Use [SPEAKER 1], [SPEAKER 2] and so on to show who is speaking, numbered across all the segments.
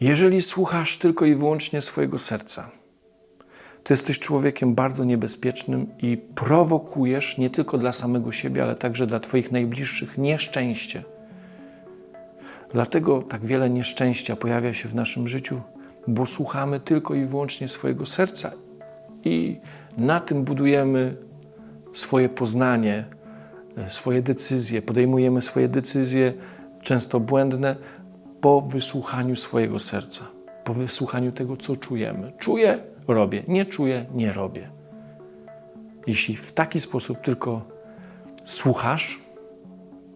[SPEAKER 1] Jeżeli słuchasz tylko i wyłącznie swojego serca, to jesteś człowiekiem bardzo niebezpiecznym i prowokujesz nie tylko dla samego siebie, ale także dla Twoich najbliższych nieszczęście. Dlatego tak wiele nieszczęścia pojawia się w naszym życiu, bo słuchamy tylko i wyłącznie swojego serca i na tym budujemy swoje poznanie, swoje decyzje, podejmujemy swoje decyzje, często błędne, po wysłuchaniu swojego serca, po wysłuchaniu tego, co czujemy. Czuję, robię, nie czuję, nie robię. Jeśli w taki sposób tylko słuchasz,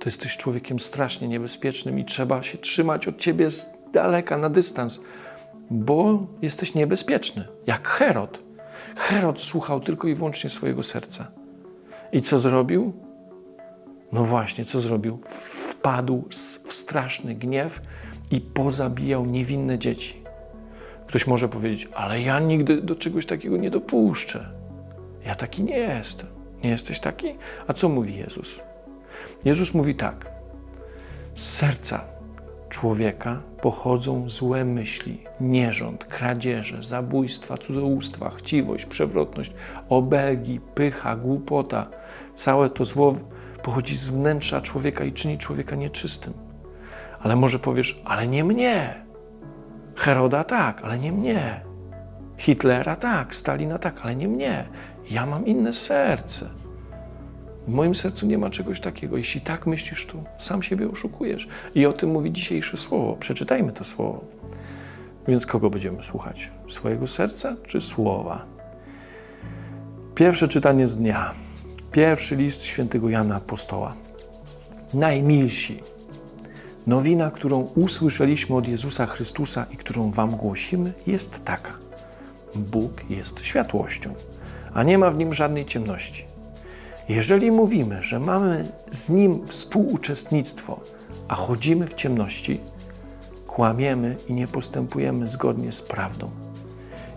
[SPEAKER 1] to jesteś człowiekiem strasznie niebezpiecznym i trzeba się trzymać od ciebie z daleka, na dystans, bo jesteś niebezpieczny, jak Herod. Herod słuchał tylko i wyłącznie swojego serca. I co zrobił? No właśnie, co zrobił? Wpadł w straszny gniew i pozabijał niewinne dzieci. Ktoś może powiedzieć, ale ja nigdy do czegoś takiego nie dopuszczę. Ja taki nie jestem. Nie jesteś taki? A co mówi Jezus? Jezus mówi tak: z serca człowieka pochodzą złe myśli, nierząd, kradzieże, zabójstwa, cudzołóstwa, chciwość, przewrotność, obelgi, pycha, głupota. Całe to zło pochodzi z wnętrza człowieka i czyni człowieka nieczystym. Ale może powiesz, ale nie mnie. Heroda tak, ale nie mnie. Hitlera tak, Stalina tak, ale nie mnie. Ja mam inne serce. W moim sercu nie ma czegoś takiego. Jeśli tak myślisz, to sam siebie oszukujesz. I o tym mówi dzisiejsze słowo. Przeczytajmy to słowo. Więc kogo będziemy słuchać? Swojego serca czy słowa? Pierwsze czytanie z dnia. Pierwszy list świętego Jana Apostoła. Najmilsi. Nowina, którą usłyszeliśmy od Jezusa Chrystusa i którą Wam głosimy, jest taka. Bóg jest światłością, a nie ma w nim żadnej ciemności. Jeżeli mówimy, że mamy z Nim współuczestnictwo, a chodzimy w ciemności, kłamiemy i nie postępujemy zgodnie z prawdą.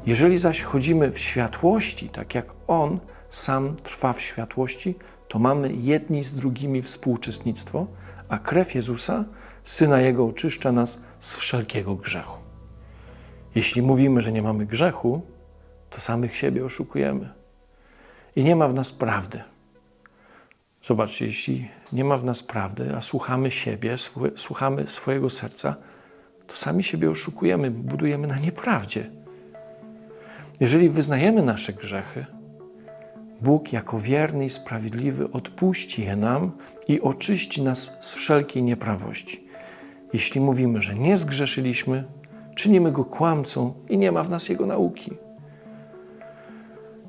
[SPEAKER 1] Jeżeli zaś chodzimy w światłości, tak jak On sam trwa w światłości, to mamy jedni z drugimi współuczestnictwo, a krew Jezusa, Syna Jego, oczyszcza nas z wszelkiego grzechu. Jeśli mówimy, że nie mamy grzechu, to samych siebie oszukujemy. I nie ma w nas prawdy. Zobaczcie, jeśli nie ma w nas prawdy, a słuchamy siebie, słuchamy swojego serca, to sami siebie oszukujemy, budujemy na nieprawdzie. Jeżeli wyznajemy nasze grzechy, Bóg jako wierny i sprawiedliwy odpuści je nam i oczyści nas z wszelkiej nieprawości. Jeśli mówimy, że nie zgrzeszyliśmy, czynimy go kłamcą i nie ma w nas jego nauki.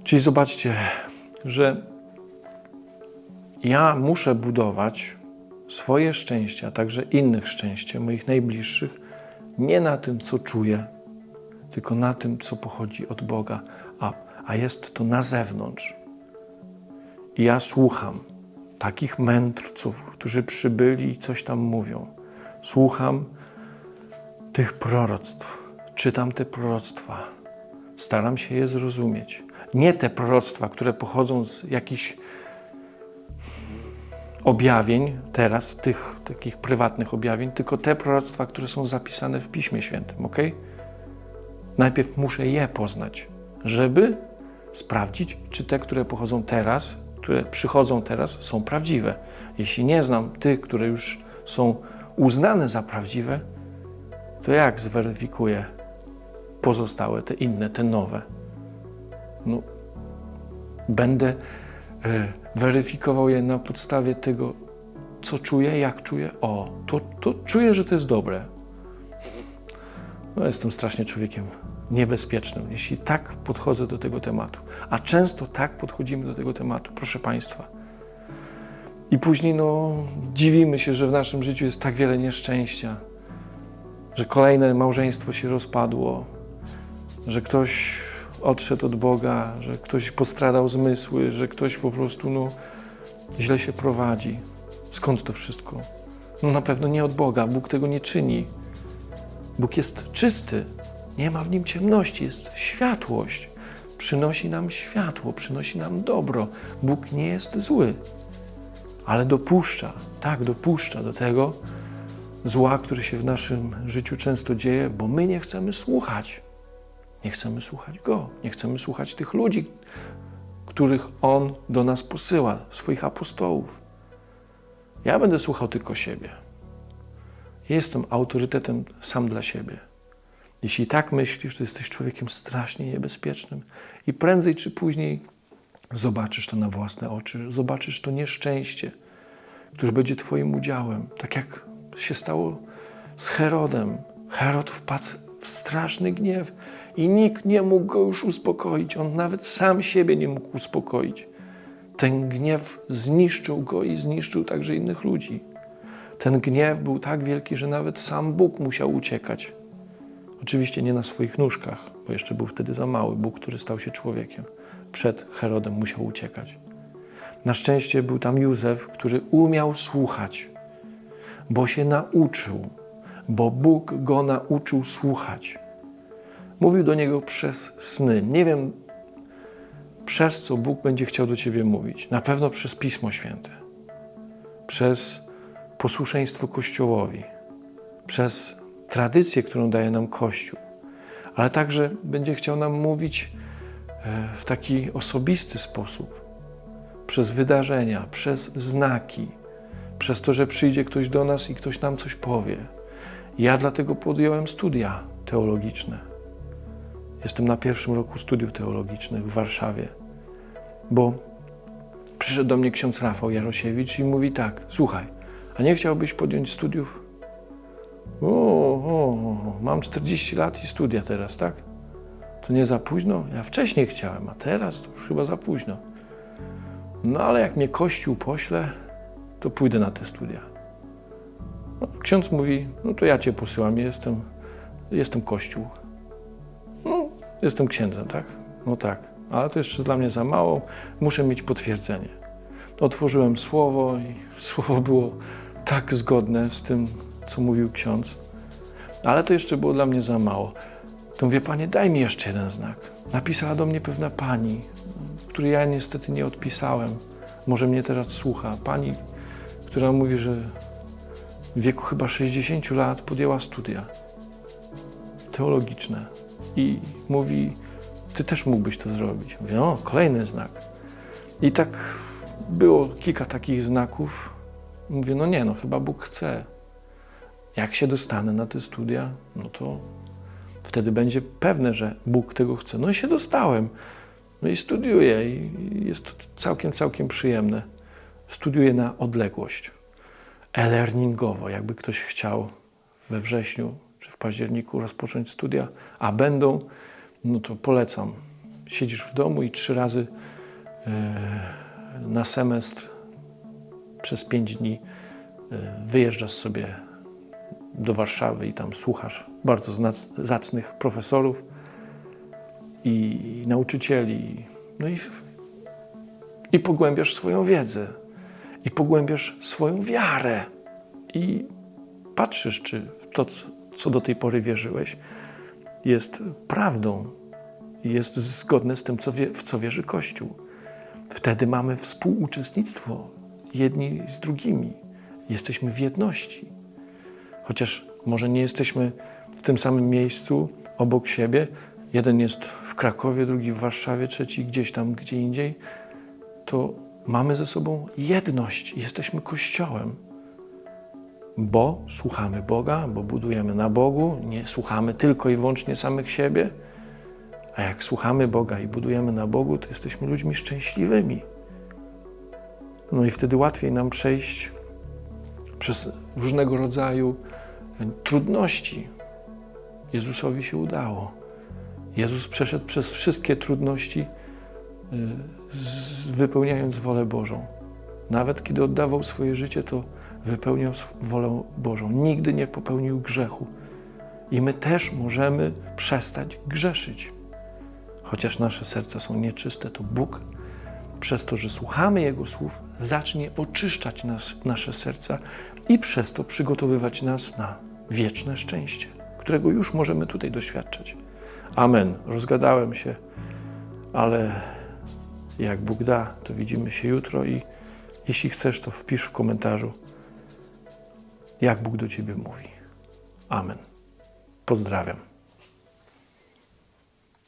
[SPEAKER 1] Czyli zobaczcie, że ja muszę budować swoje szczęście, a także innych szczęście, moich najbliższych, nie na tym, co czuję, tylko na tym, co pochodzi od Boga, a, a jest to na zewnątrz. I ja słucham takich mędrców, którzy przybyli i coś tam mówią. Słucham tych proroctw, czytam te proroctwa, staram się je zrozumieć. Nie te proroctwa, które pochodzą z jakichś objawień, teraz tych takich prywatnych objawień, tylko te proroctwa, które są zapisane w Piśmie Świętym, ok? Najpierw muszę je poznać, żeby sprawdzić, czy te, które pochodzą teraz, które przychodzą teraz, są prawdziwe. Jeśli nie znam tych, które już są uznane za prawdziwe, to jak zweryfikuję pozostałe, te inne, te nowe? No, będę e, weryfikował je na podstawie tego, co czuję, jak czuję. O, to, to czuję, że to jest dobre. No, jestem strasznie człowiekiem niebezpiecznym, jeśli tak podchodzę do tego tematu. A często tak podchodzimy do tego tematu, proszę Państwa. I później no, dziwimy się, że w naszym życiu jest tak wiele nieszczęścia, że kolejne małżeństwo się rozpadło, że ktoś odszedł od Boga, że ktoś postradał zmysły, że ktoś po prostu no, źle się prowadzi. Skąd to wszystko? No na pewno nie od Boga. Bóg tego nie czyni. Bóg jest czysty. Nie ma w nim ciemności, jest światłość. Przynosi nam światło, przynosi nam dobro. Bóg nie jest zły, ale dopuszcza, tak, dopuszcza do tego, zła, które się w naszym życiu często dzieje, bo my nie chcemy słuchać. Nie chcemy słuchać Go, nie chcemy słuchać tych ludzi, których On do nas posyła, swoich apostołów. Ja będę słuchał tylko siebie. Jestem autorytetem sam dla siebie. Jeśli tak myślisz, to jesteś człowiekiem strasznie niebezpiecznym i prędzej czy później zobaczysz to na własne oczy, zobaczysz to nieszczęście, które będzie Twoim udziałem. Tak jak się stało z Herodem. Herod wpadł w straszny gniew i nikt nie mógł go już uspokoić. On nawet sam siebie nie mógł uspokoić. Ten gniew zniszczył go i zniszczył także innych ludzi. Ten gniew był tak wielki, że nawet sam Bóg musiał uciekać. Oczywiście nie na swoich nóżkach, bo jeszcze był wtedy za mały. Bóg, który stał się człowiekiem, przed Herodem musiał uciekać. Na szczęście był tam Józef, który umiał słuchać, bo się nauczył, bo Bóg go nauczył słuchać. Mówił do niego przez sny. Nie wiem, przez co Bóg będzie chciał do ciebie mówić. Na pewno przez Pismo Święte, przez posłuszeństwo Kościołowi, przez tradycję, którą daje nam Kościół, ale także będzie chciał nam mówić w taki osobisty sposób, przez wydarzenia, przez znaki, przez to, że przyjdzie ktoś do nas i ktoś nam coś powie. Ja dlatego podjąłem studia teologiczne. Jestem na pierwszym roku studiów teologicznych w Warszawie, bo przyszedł do mnie ksiądz Rafał Jarosiewicz i mówi tak: Słuchaj, a nie chciałbyś podjąć studiów? O, o, o, mam 40 lat i studia teraz, tak? To nie za późno? Ja wcześniej chciałem, a teraz to już chyba za późno. No ale jak mnie Kościół pośle, to pójdę na te studia. No, ksiądz mówi, no to ja cię posyłam, jestem, jestem Kościół. No, jestem księdzem, tak? No tak, ale to jeszcze dla mnie za mało, muszę mieć potwierdzenie. Otworzyłem słowo i słowo było tak zgodne z tym, co mówił ksiądz, ale to jeszcze było dla mnie za mało. To mówię, panie, daj mi jeszcze jeden znak. Napisała do mnie pewna pani, której ja niestety nie odpisałem. Może mnie teraz słucha. Pani, która mówi, że w wieku chyba 60 lat podjęła studia teologiczne i mówi, ty też mógłbyś to zrobić. Mówię, o, kolejny znak. I tak było kilka takich znaków. Mówię, no nie, no chyba Bóg chce. Jak się dostanę na te studia, no to wtedy będzie pewne, że Bóg tego chce. No i się dostałem. No i studiuję i jest to całkiem, całkiem przyjemne. Studiuję na odległość. E-learningowo, jakby ktoś chciał we wrześniu czy w październiku rozpocząć studia, a będą, no to polecam. Siedzisz w domu i trzy razy e, na semestr przez pięć dni e, wyjeżdżasz sobie do Warszawy i tam słuchasz bardzo zacnych profesorów i nauczycieli. No i, i pogłębiasz swoją wiedzę, i pogłębiasz swoją wiarę, i patrzysz, czy to, co do tej pory wierzyłeś, jest prawdą, jest zgodne z tym, co w co wierzy Kościół. Wtedy mamy współuczestnictwo jedni z drugimi. Jesteśmy w jedności. Chociaż może nie jesteśmy w tym samym miejscu obok siebie, jeden jest w Krakowie, drugi w Warszawie, trzeci gdzieś tam, gdzie indziej, to mamy ze sobą jedność. Jesteśmy Kościołem. Bo słuchamy Boga, bo budujemy na Bogu, nie słuchamy tylko i wyłącznie samych siebie. A jak słuchamy Boga i budujemy na Bogu, to jesteśmy ludźmi szczęśliwymi. No i wtedy łatwiej nam przejść przez różnego rodzaju trudności. Jezusowi się udało. Jezus przeszedł przez wszystkie trudności, y, wypełniając wolę Bożą. Nawet kiedy oddawał swoje życie, to wypełniał wolę Bożą. Nigdy nie popełnił grzechu. I my też możemy przestać grzeszyć. Chociaż nasze serca są nieczyste, to Bóg przez to, że słuchamy Jego słów, zacznie oczyszczać nas, nasze serca i przez to przygotowywać nas na wieczne szczęście, którego już możemy tutaj doświadczać. Amen. Rozgadałem się, ale jak Bóg da, to widzimy się jutro i jeśli chcesz, to wpisz w komentarzu jak Bóg do Ciebie mówi. Amen. Pozdrawiam.